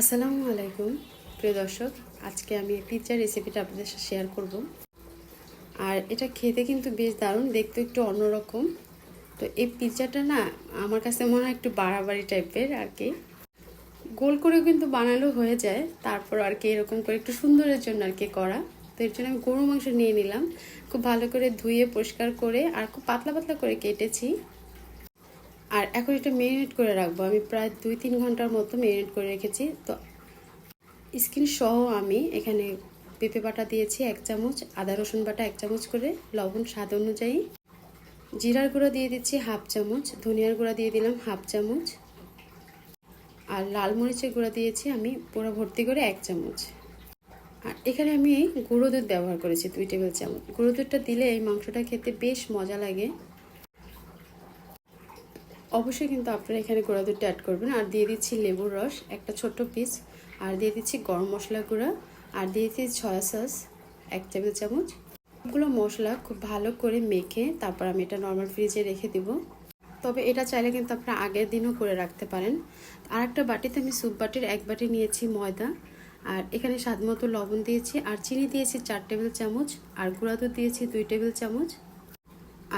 আসসালামু আলাইকুম, প্রিয় দর্শক। আজকে আমি পিৎজার রেসিপিটা আপনাদের সাথে শেয়ার করব। আর এটা খেতে কিন্তু বেশ দারুণ, দেখতে একটু অন্যরকম। তো এই পিৎজাটা না, আমার কাছে মনে হয় একটু বাড়াবাড়ি টাইপের আর কি। গোল করেও কিন্তু বানালো হয়ে যায়, তারপর আর কি এরকম করে একটু সুন্দরের জন্য আর কি করা। তো এর জন্য আমি গরু মাংস নিয়ে নিলাম। খুব ভালো করে ধুয়ে, পরিষ্কার করে, আর খুব পাতলা পাতলা করে কেটেছি। আর এখন এটা মেরিনেট করে রাখব। আমি প্রায় দুই তিন ঘণ্টার মতো মেরিনেট করে রেখেছি। তো স্কিন সহ আমি এখানে পেঁপে বাটা দিয়েছি এক চামচ, আদা রসুন বাটা এক চামচ করে, লবণ স্বাদ অনুযায়ী। জিরার গুঁড়া দিয়ে দিচ্ছি হাফ চামচ, ধনিয়ার গুঁড়া দিয়ে দিলাম হাফ চামচ। আর লাল মরিচের গুঁড়া দিয়েছি আমি পুরো ভর্তি করে এক চামচ। আর এখানে আমি গুঁড়ো দুধ ব্যবহার করেছি দুই টেবিল চামচ। গুঁড়ো দুধটা দিলে এই মাংসটা খেতে বেশ মজা লাগে। অবশ্যই কিন্তু আপনারা এখানে গুঁড়া দুধটা অ্যাড করবেন। আর দিয়ে দিচ্ছি লেবুর রস, একটা ছোট্ট পিস আর দিয়ে দিচ্ছি গরম মশলা গুঁড়া। আর দিয়ে দিচ্ছি সয়া সস এক টেবিল চামচ। সবগুলো মশলা খুব ভালো করে মেখে তারপর আমি এটা নর্মাল ফ্রিজে রেখে দিব। তবে এটা চাইলে কিন্তু আপনারা আগের দিনও করে রাখতে পারেন। আর একটা বাটিতে আমি স্যুপ বাটির এক বাটি নিয়েছি ময়দা। আর এখানে স্বাদ মতো লবণ দিয়েছি। আর চিনি দিয়েছি চার টেবিল চামচ। আর গুঁড়া দুধ দিয়েছি দুই টেবিল চামচ।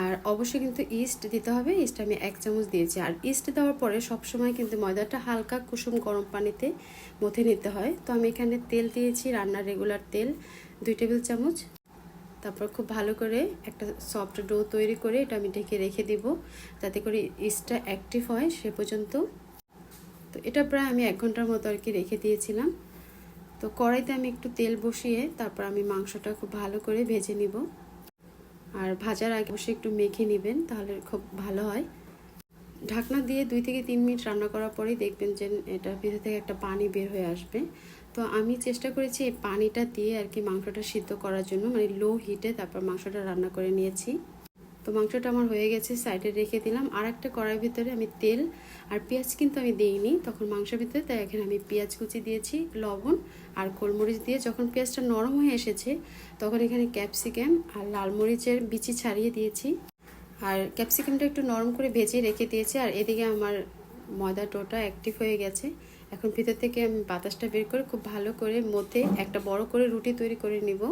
আর অবশ্যই কিন্তু ইস্ট দিতে হবে। ইস্ট আমি এক চামচ দিয়েছি। আর ইস্ট দেওয়ার পরে সবসময় কিন্তু ময়দাটা হালকা কুসুম গরম পানিতে মথে নিতে হয়। তো আমি এখানে তেল দিয়েছি, রান্নার রেগুলার তেল, দুই টেবিল চামচ। তারপর খুব ভালো করে একটা সফট ডো তৈরি করে এটা আমি ঢেকে রেখে দিব। যাতে করে ইস্টটা অ্যাক্টিভ হয় সে পর্যন্ত। তো এটা প্রায় আমি এক ঘণ্টার মতো আর কি রেখে দিয়েছিলাম। তো কড়াইতে আমি একটু তেল বসিয়ে তারপর আমি মাংসটা খুব ভালো করে ভেজে নিব। আর ভাজার আগে অবশ্যই একটু মেখে নেবেন, তাহলে খুব ভালো হয়। ঢাকনা দিয়ে দুই থেকে তিন মিনিট রান্না করার পরেই দেখবেন যে এটা ভিতর থেকে একটা পানি বের হয়ে আসবে। তো আমি চেষ্টা করেছি এই পানিটা দিয়ে আর কি মাংসটা সিদ্ধ করার জন্য মানে লো হিটে তারপর মাংসটা রান্না করে নিয়েছি। তো মাংসটা আমার হয়ে গেছে সাইডে রেখে দিলাম। আর একটা কড়াইয়ের ভিতরে আমি তেল আর পেঁয়াজ কিন্তু আমি দিইনি, তখন মাংসের ভিতরে, তাই এখানে আমি পেঁয়াজ কুচি দিয়েছি, লবণ আর গোলমরিচ দিয়ে। যখন পেঁয়াজটা নরম হয়ে এসেছে, তখন এখানে ক্যাপসিকাম আর লাল মরিচের বিচি ছাড়িয়ে দিয়েছি। আর ক্যাপসিকামটা একটু নরম করে ভেজে রেখে দিয়েছি, আর এদিকে আমার ময়দা টোটা অ্যাক্টিভ হয়ে গেছে। এখন ভিতর থেকে আমি বাতাসটা বের করে খুব ভালো করে মধ্যে একটা বড় করে রুটি তৈরি করে নিব।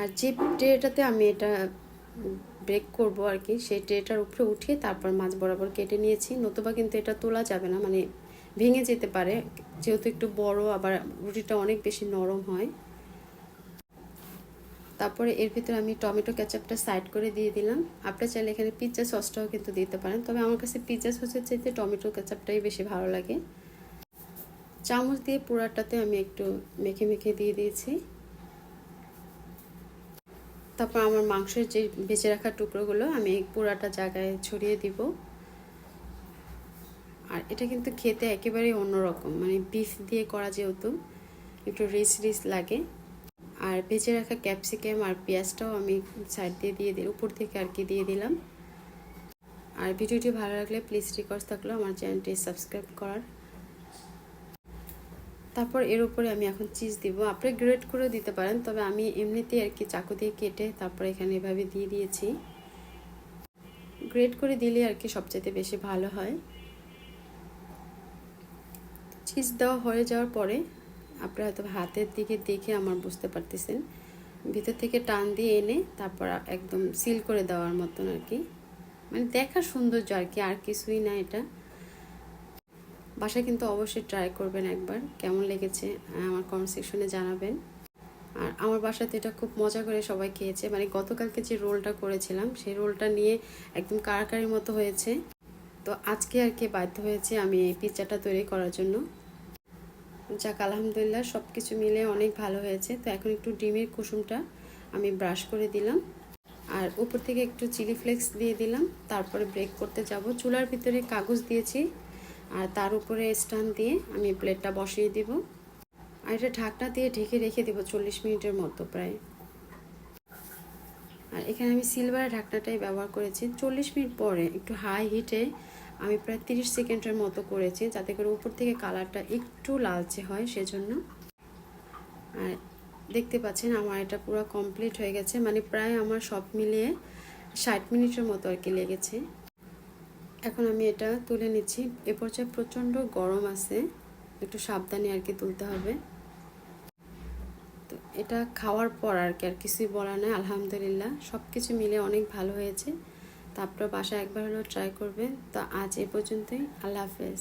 আর যে ট্রেটাতে আমি এটা ব্রেক করব আর কি সেই ট্রেটার উপরে উঠিয়ে তারপর মাছ বরাবর কেটে নিয়েছি। নতুবা কিন্তু এটা তোলা যাবে না মানে ভেঙে যেতে পারে। যেহেতু একটু বড়, আবার রুটিটা অনেক বেশি নরম হয়। তারপরে এর ভিতরে আমি টমেটো ক্যাচাপটা সাইড করে দিয়ে দিলাম। আপনি চাইলে এখানে পিৎজা সসটাও কিন্তু দিতে পারেন। তবে আমার কাছে পিৎজা সসের চাইতে টমেটো ক্যাচাপটাই বেশি ভালো লাগে। চামচ দিয়ে পুরাটাতে আমি একটু মেখে মেখে দিয়ে দিয়েছি। তারপর আমার মাংসের যে বেঁচে রাখা টুকরোগুলো আমি পুরাটা জায়গায় ছড়িয়ে দিব। আর এটা কিন্তু খেতে একেবারেই অন্যরকম মানে বিফ দিয়ে করা যেহেতু, একটু রিচ রিচ লাগে। আর ভেজে রাখা ক্যাপসিকাম আর পেঁয়াজটাও আমি সাইড দিয়ে দিয়ে দিই উপর থেকে আর কি দিয়ে দিলাম। আর ভিডিওটি ভালো লাগলে প্লিজ রিকোয়েস্ট থাকল আমার চ্যানেলটি সাবস্ক্রাইব করার তারপর এর উপরে আমি এখন চিজ দিব। আপনি গ্রেট করেও দিতে পারেন, তবে আমি এমনিতেই আর কি চাকু দিয়ে কেটে তারপর এখানে এভাবে দিয়ে দিয়েছি। গ্রেট করে দিলে আর কি সবচেয়ে বেশি ভালো হয়। চিজ দেওয়া হয়ে যাওয়ার পরে আপনারা হয়তো হাতের দিকে দেখে আমার বুঝতে পারতেছেন। ভিতর থেকে টান দিয়ে এনে তারপর একদম সিল করে দেওয়ার মতন আর কি। মানে দেখার সৌন্দর্য আর কি, আর কিছুই না এটা। বাসায় কিন্তু অবশ্যই ট্রাই করবেন একবার, কেমন লেগেছে আমার কমেন্ট সেকশনে জানাবেন। আর আমার বাসাতে এটা খুব মজা করে সবাই খেয়েছে মানে গতকালকে যে রোলটা করেছিলাম, সেই রোলটা নিয়ে একদম কারাকারির মতো হয়েছে। তো আজকে আর কি বাধ্য হয়েছে আমি এই পিৎজাটা তৈরি করার জন্য। যাক, আলহামদুলিল্লাহ সব কিছু মিলে অনেক ভালো হয়েছে। তো এখন একটু ডিমের কুসুমটা আমি ব্রাশ করে দিলাম। আর উপর থেকে একটু চিলি ফ্লেক্স দিয়ে দিলাম, তারপরে ব্রেক করতে যাব। চুলার ভিতরে কাগজ দিয়েছি। আর তার উপরে স্ট্যান্ড দিয়ে আমি প্লেটটা বসিয়ে দিব। আর এটা ঢাকনা দিয়ে ঢেকে রেখে দেবো চল্লিশ মিনিটের মতো প্রায়। আর এখানে আমি সিলভারের ঢাকনাটাই ব্যবহার করেছি। চল্লিশ মিনিট পরে, একটু হাই হিটে আমি প্রায় তিরিশ সেকেন্ডের মতো করেছি, যাতে করে উপর থেকে কালারটা একটু লালচে হয় সেজন্য। আর দেখতে পাচ্ছেন আমার এটা পুরো কমপ্লিট হয়ে গেছে মানে প্রায় আমার সব মিলিয়ে ষাট মিনিটের মতো আর কি লেগেছে। এখন আমি এটা তুলে নিচ্ছি। এ পর্যায়ে প্রচণ্ড গরম আছে। একটু সাবধানে আর কি তুলতে হবে। তো এটা খাওয়ার পর আর কি, আর কিছুই বলা নেই, আলহামদুলিল্লাহ। সব কিছু মিলে অনেক ভালো হয়েছে। তারপর বাসা একবার হলেও ট্রাই করবে। তো আজ এ পর্যন্তই। আল্লাহ হাফেজ।